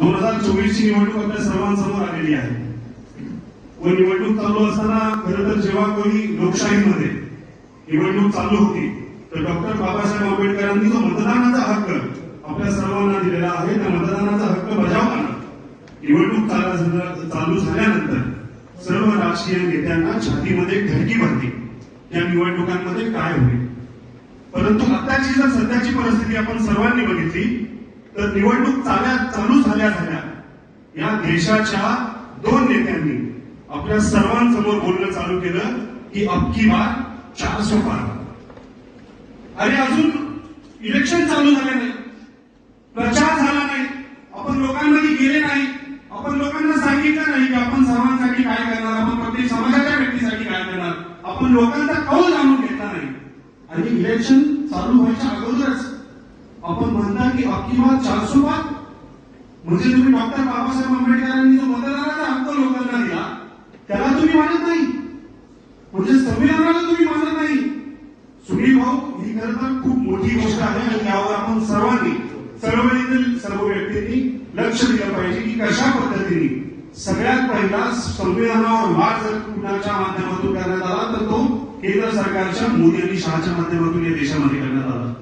दोन हजार चोवीस ची निवडणूक आपल्या सर्वांसमोर आलेली आहे. व निवडणूक चालू असताना खरं तर जेव्हा कोणी लोकशाहीमध्ये निवडणूक चालू होती तर डॉक्टर बाबासाहेब आंबेडकरांनी जो मतदानाचा हक्क आपल्या सर्वांना दिलेला आहे त्या मतदानाचा हक्क बजावताना निवडणूक चालू झाल्यानंतर सर्व राजकीय नेत्यांना छातीमध्ये धडकी भरली. या निवडणुकांमध्ये काय होईल? परंतु आताची जर सध्याची परिस्थिती आपण सर्वांनी बघितली तर निवडणूक चाल्या चालू झाल्या झाल्या. या देशाच्या दोन नेत्यांनी आपल्या सर्वांसमोर बोलणं चालू केलं की अबकी बार चारशे पार. अरे अजून इलेक्शन चालू झाले नाही. प्रचार झाला नाही. आपण लोकांमध्ये गेले नाही. आपण लोकांना सांगितलं नाही की आपण सर्वांसाठी काय करणार आपण प्रत्येक समाजाच्या व्यक्तीसाठी काय करणार. आपण लोकांचा कौल जाणून घेतला नाही. आणि इलेक्शन चालू व्हायच्या अगोदरच आपण म्हणता की अबकी बार म्हणजे तुम्ही डॉक्टर बाबासाहेब आंबेडकरांनी जो मतदानाचा हक्क लोकांना दिला. त्याला तुम्ही मानत नाही. म्हणजे संविधानाला तुम्ही मानत नाही. सुनील भाऊ ही खरं तर खूप मोठी गोष्ट आहे आणि यावर आपण सर्वांनी चळवळीतील सर्व व्यक्तींनी लक्ष दिलं पाहिजे की कशा पद्धतीने सगळ्यात पहिला संविधानावर वाद जर कुणाच्या माध्यमातून करण्यात आला तर तो केंद्र सरकारच्या मोदी आणि शहाच्या माध्यमातून या देशामध्ये करण्यात आला.